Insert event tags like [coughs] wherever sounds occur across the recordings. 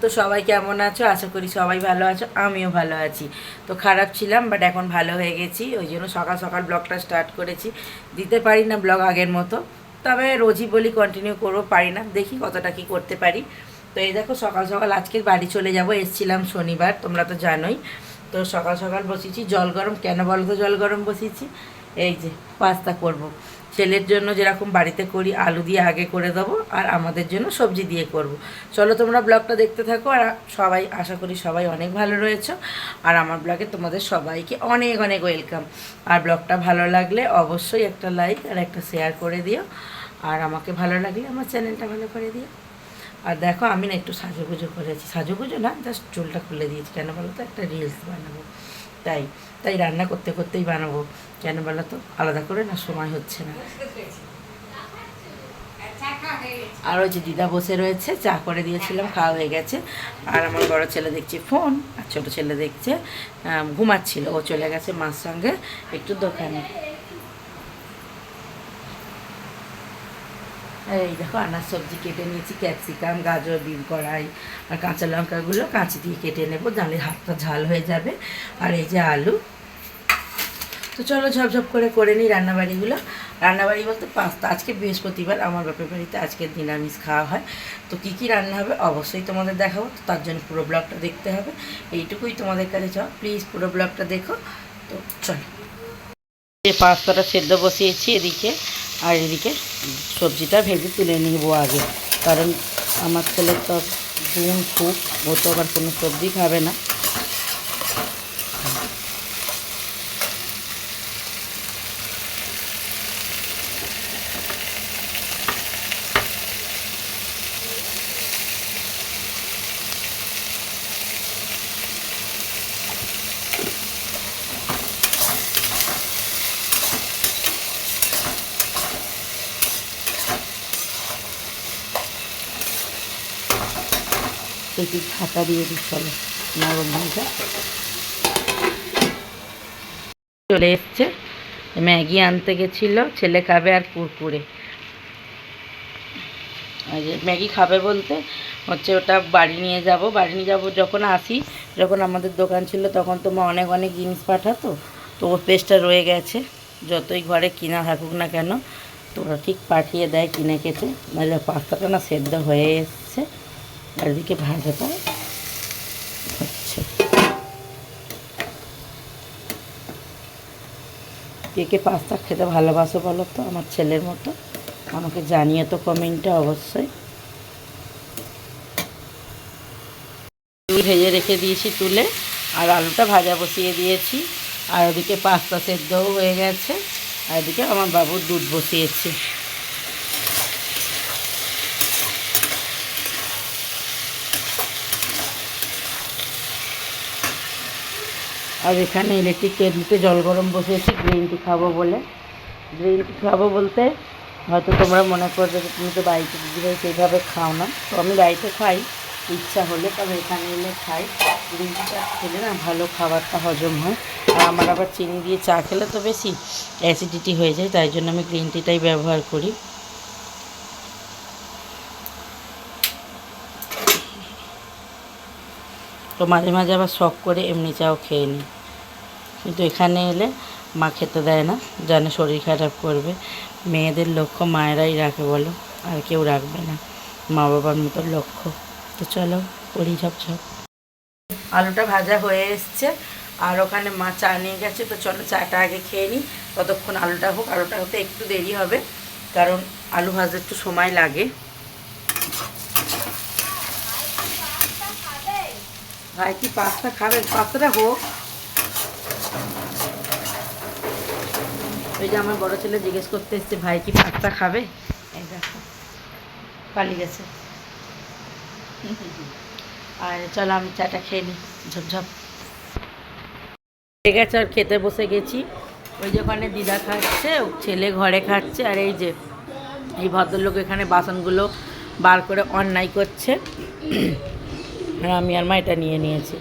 তো সবাই কেমন আছো? আশা করি সবাই ভালো আছো, আমিও ভালো আছি। তো খারাপ ছিলাম বাট এখন ভালো হয়ে গেছি। ওই জন্য সকাল সকাল ব্লগটা স্টার্ট করেছি। দিতে পারি না ব্লগ আগের মতো। তবে রোজই বলি কন্টিনিউ করব, পারি না। দেখি কতটা কি করতে পারি। তো এই দেখো, সকাল সকাল আজকে বাড়ি চলে যাব। এসছিলাম শনিবার, তোমরা তো জানোই। তো সকাল সকাল বসেছি। জল গরম, কেন বলো তো জল গরম বসেছি? এই যে, পাস্তা করব। ছেলের জন্য যেরকম বাড়িতে করি, আলু দিয়ে আগে করে দেবো আর আমাদের জন্য সবজি দিয়ে করব। চলো তোমরা ব্লগটা দেখতে থাকো আর সবাই, আশা করি সবাই অনেক ভালো রয়েছো। আর আমার ব্লগে তোমাদের সবাইকে অনেক অনেক ওয়েলকাম। আর ব্লগটা ভালো লাগলে অবশ্যই একটা লাইক আর একটা শেয়ার করে দিও। আর আমাকে ভালো লাগলে আমার চ্যানেলটা ভালো করে দিও। আর দেখো আমি না একটু সাজুগুজো করেছি। সাজুগুজো না, জাস্ট চুলটা খুলে দিয়েছি। কেন বলো তো? একটা রিলস বানাবো। তাই তাই রান্না করতে করতেই বানাবো। কেন বলো তো? আলাদা করে না, সময় হচ্ছে না। আর ওই যে দিদা বসে রয়েছে, চা করে দিয়েছিলাম, খাওয়া হয়ে গেছে। আর আমার বড় ছেলে দেখছে ফোন, আর ছোটো ছেলে দেখছে ঘুমাচ্ছিল। ও চলে গেছে মার সঙ্গে একটু দোকানে। এই দেখো, আনার সবজি কেটে নিয়েছি, ক্যাপসিকাম, গাজর বিন কড়াই আর কাঁচা লঙ্কাগুলো কাঁচি দিয়ে কেটে নেব জানলে হাতটা ঝাল হয়ে যাবে। আর এই যে আলু। তো চলো ঝপঝপ করে করে নিই রান্নাবাড়িগুলো। রান্নাবাড়ি বলতে পাস্তা আজকে বৃহস্পতিবার, আমার বাপের বাড়িতে আজকে নিরামিষ খাওয়া হয়। তো কী কী রান্না হবে অবশ্যই তোমাদের দেখাবো, তো তার জন্য পুরো ব্লগটা দেখতে হবে। এইটুকুই তোমাদের কাছে চাও প্লিজ পুরো ব্লগটা দেখো। তো চলো। পাস্তাটা সেদ্ধ বসিয়েছি এদিকে, আর এদিকে সবজিটা ভেজে তুলে নিব আগে। কারণ আমার ছেলে তো গুম খুব, ও তো আবার কোনো সবজি খাবে না। একটু ঢাকা দিয়ে দিই, চলো। নরম হয়ে চলে এসছে। ম্যাগি আনতে গেছিল, ছেলে খাবে আর কুরকুরে। ম্যাগি খাবে বলতে হচ্ছে ওটা বাড়ি নিয়ে যাব। বাড়ি নিয়ে যাব যখন আসি, যখন আমাদের দোকান ছিল, তখন তো মা অনেক অনেক জিনিস পাঠাতো। তো ওর পেস্টটা রয়ে গেছে। যতই ঘরে কিনা থাকুক না কেন, তো ওরা ঠিক পাঠিয়ে দেয়, কিনে কেটে নাহলে পাস্তাটা না সেদ্ধ হয়ে এসছে। আর এদিকে ভাজাটা হচ্ছে। কে কে পাস্তা খেতে ভালোবাসো বলো তো? আমার ছেলের মতো। আমাকে জানিয়ে তো কমেন্টে অবশ্যই। ভেজে রেখে দিয়েছি তুলে, আর আলুটা ভাজা বসিয়ে দিয়েছি। আর ওদিকে পাস্তা সেদ্ধও হয়ে গেছে, আর এদিকে আমার বাবুর দুধ বসিয়েছি। আর এখানে ইলেকট্রিক কেটলিতে জল গরম বসিয়েছি গ্রিন টি খাব বলে। গ্রিন টি খাব বলতে হয়তো তোমরা মনে করবে যে তুমি তো বাড়িতে দিদিভাই সেইভাবে খাও না। তো আমি বাড়িতে খাই, ইচ্ছা হলে, তবে এখানে এলে খাই। গ্রিন টিটা খেলে না ভালো খাবারটা হজম হয়। আর আমার আবার চিনি দিয়ে চা খেলে তো বেশি অ্যাসিডিটি হয়ে যায়, তাই জন্য আমি গ্রিন টিটাই ব্যবহার করি। তো মাঝে মাঝে আবার শখ করে এমনি চাও খেয়ে নিই। কিন্তু এখানে এলে মা খেতে দেয় না, জানে শরীর খারাপ করবে। মেয়েদের লক্ষ্য মায়েরাই রাখে বলো, আর কেউ রাখবে না। মা বাবার মতো লক্ষ্য। তো চলো করি ঝপ ঝপ। আলুটা ভাজা হয়ে এসছে, আর ওখানে মা চা নিয়ে গেছে। তো চলো চাটা আগে খেয়ে নিই, ততক্ষণ আলুটা হোক। আলুটা হতে একটু দেরি হবে, কারণ আলু ভাজতে একটু সময় লাগে। ভাই, কি পাস্তা খাবেন? পাস্তাটা হোক। ওই যে আমার বড় ছেলে জিজ্ঞেস করতে এসছে, ভাই, কি পাস্তা খাবে? এই দেখো, পালিয়ে গেছে। আর চলো, আমি চাটা খেয়ে নিই ঝপঝপ। ঠিক আছে আর খেতে বসে গেছি। ওই যে ওখানে দিদা খাচ্ছে ছেলে ঘরে খাচ্ছে, আর এই যে এই ভদ্রলোক এখানে বাসনগুলো বার করে অন্যায় করছে। আর আমি আর মাইটা নিয়ে নিয়েছি।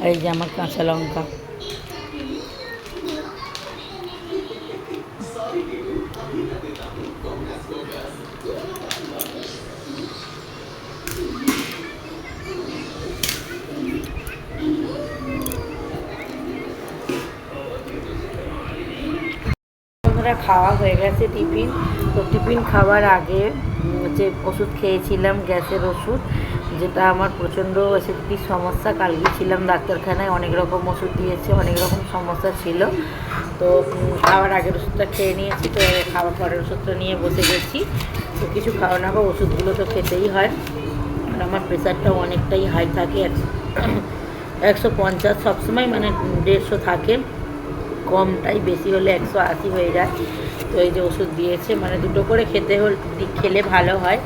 আর এই যে আমার কাঁচা লঙ্কা। খাওয়া হয়ে গেছে টিফিন। তো টিফিন খাওয়ার আগে যে ওষুধ খেয়েছিলাম, গ্যাসের ওষুধ যেটা আমার প্রচণ্ড অ্যাসিডিটির সমস্যা। কালকে ছিলাম ডাক্তারখানায়, অনেক রকম ওষুধ দিয়েছে, অনেক রকম সমস্যা ছিল। তো খাওয়ার আগের ওষুধটা খেয়ে নিয়েছি, তো খাওয়ার পরের ওষুধটা নিয়ে বসে গেছি। তো কিছু খাওয়া না খাওয়া ওষুধগুলো তো খেতেই হয়। আর আমার প্রেশারটাও অনেকটাই হাই থাকে [coughs] একশো পঞ্চাশ সবসময় মানে দেড়শো থাকে। কমটাই বেশি হলে একশো আশি হয়ে যায়। তো এই যে ওষুধ দিয়েছে মানে দুটো করে খেতে হল, খেলে ভালো হয়।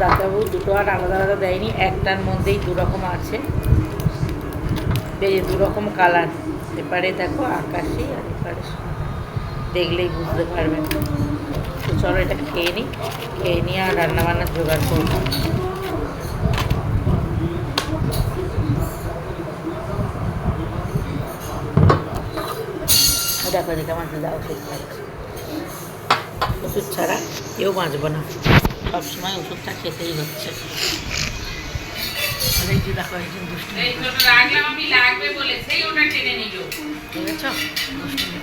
ডাক্তারবাবু দুটো আর আলাদা আলাদা দেয়নি, একটার মধ্যেই দু রকম আছে। বেশ দু রকম কালার, এপারে দেখো আকাশি আর এপারে দেখলেই বুঝতে পারবেন। তো চলো এটা খেয়ে নিই খেয়ে নিয়ে আর রান্নাবান্নার জোগাড় করব। দেখো দেখে আমার দিদা ওষুধ খাচ্ছে ওষুধ ছাড়া কেউ বাঁচবো না। সবসময় ওষুধটা খেতেই হচ্ছে। দেখো একজন দুষ্টুমি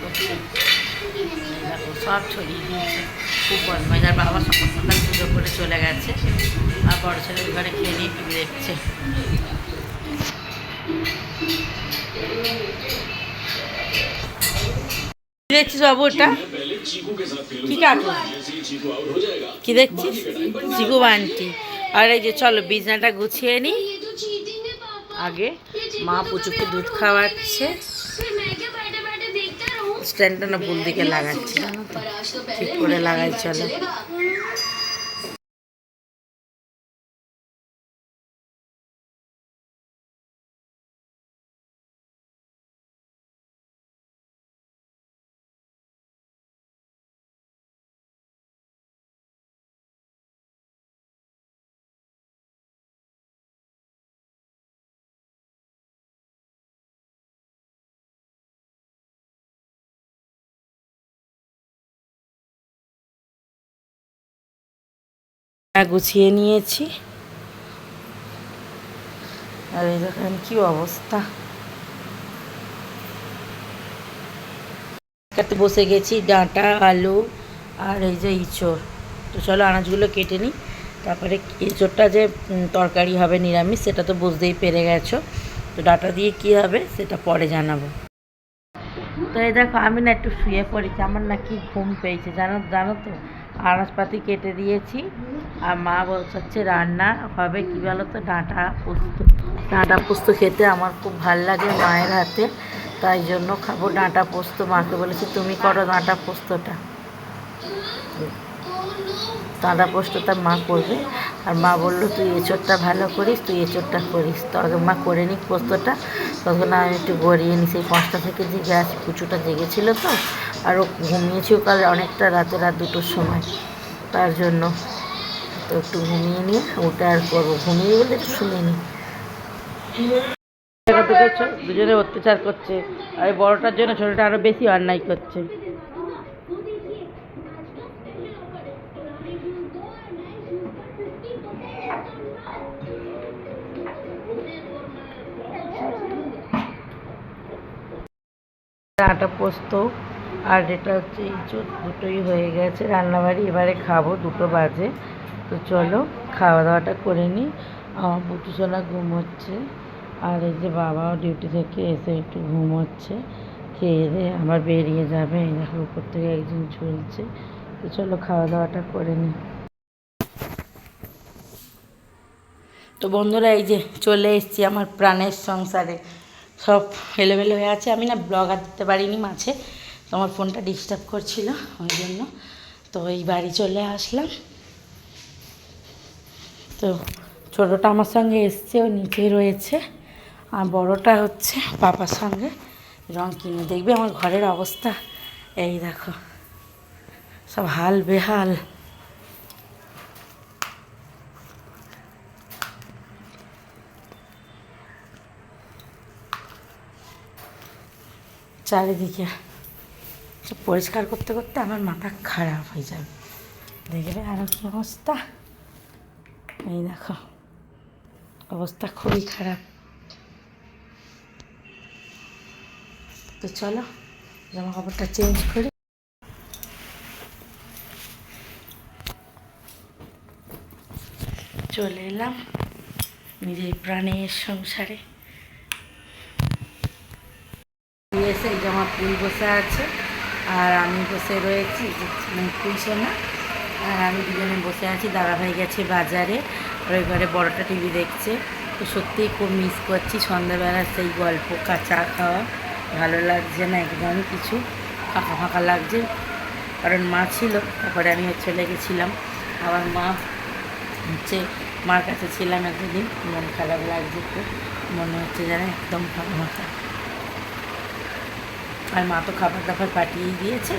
করছে। দেখো সব ছড়িয়ে দিয়েছে। খুব বদমাইশ আর বাবা সকাল সকাল পুজো করে চলে গেছে। আর বড় ছেলে ঘরে খেয়ে নিয়ে টিভি দেখছে। দেখছিস বাবুটা কি কাকু কি দেখছিস? চিকু বান্টি। আর এই যে চলো বিছনাটা গুছিয়ে নি। আগে মা পুচুকে দুধ খাওয়াচ্ছে। স্ট্যান্ডটা না ভুল দিকে লাগাচ্ছে। ঠিক করে লাগাই, চলো। গুছিয়ে নিয়েছি। আর এই দেখেন কি অবস্থা। কাটতে বসে গেছি ডাঁটা আলু আর এই যে ইঁচড়। তো চলো আনাজগুলো কেটে নিই। তারপরে এঁচড়টা যে তরকারি হবে নিরামিষ সেটা তো বুঝতেই পেরে গেছো। তো ডাঁটা দিয়ে কি হবে সেটা পরে জানাব। তো এই দেখো আমি না একটু শুয়ে পড়েছি। আমার না কি ঘুম পেয়েছে জানো জানো তো? আনাজপাতি কেটে দিয়েছি। আর মা বলছে রান্না হবে কী বলো তো ডাঁটা পোস্ত। ডাঁটা পোস্ত খেতে আমার খুব ভালো লাগে মায়ের হাতে, তাই জন্য খাব ডাঁটা পোস্ত। মাকে বলেছি, তুমি করো ডাঁটা পোস্তটা। ডাঁটা পোস্তটা মা করবে। আর মা বলল, তুই এঁচোড়টা ভালো করিস, তুই এঁচোড়টা করিস। তো আগে মা করে নিক পোস্তটা। তখন আমি একটু গড়িয়ে নিই, সেই পাঁচটা থেকে জেগে আছি কুচুটা জেগেছিলো তো, আর ও ঘুমিয়েছিও কাল অনেকটা রাতে, রাত দুটোর সময়। তার জন্য তো একটু ঘুমিয়ে নিয়ে ওটা আর করব। ঘুমিয়ে বলে একটু শুনে নিই দুজনে অত্যাচার করছে। আর বড়টার জন্য ছোটটা আরও বেশি অন্যায় করছে। আটা পোস্ত আর এটা হচ্ছে ইঁচড়, দুটোই হয়ে গেছে। রান্নাবাড়ি এবারে খাব, দুটো বাজে। তো চলো খাওয়া দাওয়াটা করে নিই আমার বুটুসোনা ঘুমোচ্ছে। আর এই যে বাবাও ডিউটি থেকে এসে একটু ঘুম হচ্ছে খেয়ে দিয়ে আবার বেরিয়ে যাবে। এই দেখো, উপর থেকে একজন ঝুলছে। তো চলো খাওয়া দাওয়াটা করে নিই তো বন্ধুরা, এই যে চলে এসেছি আমার প্রাণের সংসারে। সব এলোমেলো হয়ে আছে। আমি না ব্লগ আর দিতে পারিনি মাঝে। তো আমার ফোনটা ডিস্টার্ব করছিল, ওই জন্য। তো এই বাড়ি চলে আসলাম। তো ছোটোটা আমার সঙ্গে এসছে, ও নিচে রয়েছে। আর বড়টা হচ্ছে পাপার সঙ্গে রং কিনে। দেখবে আমার ঘরের অবস্থা। এই দেখো, সব হাল বেহাল। চারিদিকে পরিষ্কার করতে করতে আমার মাথা খারাপ হয়ে যাবে। দেখবে আরও কি অবস্থা। এই দেখো, অবস্থা খুবই খারাপ। তো চলো জামা কাপড়টা চেঞ্জ করি। চলে এলাম নিজের প্রাণের সংসারে। এসে জামা ফুল বসে আছে, আর আমি বসে রয়েছি মানে মুখ খুলছে না আর আমি দুজনে বসে আছি দাদাভাই গেছে বাজারে। আর ওই ঘরে বড়টা টিভি দেখছে। তো সত্যিই খুব মিস করছি সন্ধ্যাবেলার সেই গল্প, কাঁচা খাওয়া। ভালো লাগছে না একদমই কিছু, ফাঁকা ফাঁকা লাগছে। কারণ মা ছিল, তারপরে আমি চলে গেছিলাম। আবার মা হচ্ছে, মার কাছে ছিলাম একদিন মন খারাপ লাগছে খুব মনে হচ্ছে যেন একদম ফাঁকা ফাঁকা। আর মা তো খাবার দাবার পাঠিয়েই দিয়েছে।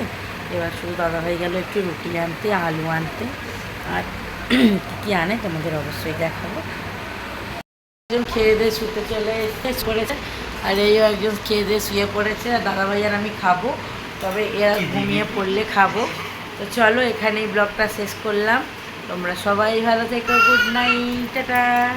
এবার শুধু দাদা হয়ে গেল একটু রুটি আনতে, আলু আনতে। আর কী আনে তোমাদের অবশ্যই দেখাবো। একজন খেয়ে দিয়ে শুতে চলে এসে করেছে। আর এই একজন খেয়ে দিয়ে শুয়ে পড়েছে। আর দাদাভাই আর আমি খাব, তবে এরা ঘুমিয়ে পড়লে খাব। তো চলো এখানেই ব্লগটা শেষ করলাম। তোমরা সবাই ভালো থেকো। Good night, tata.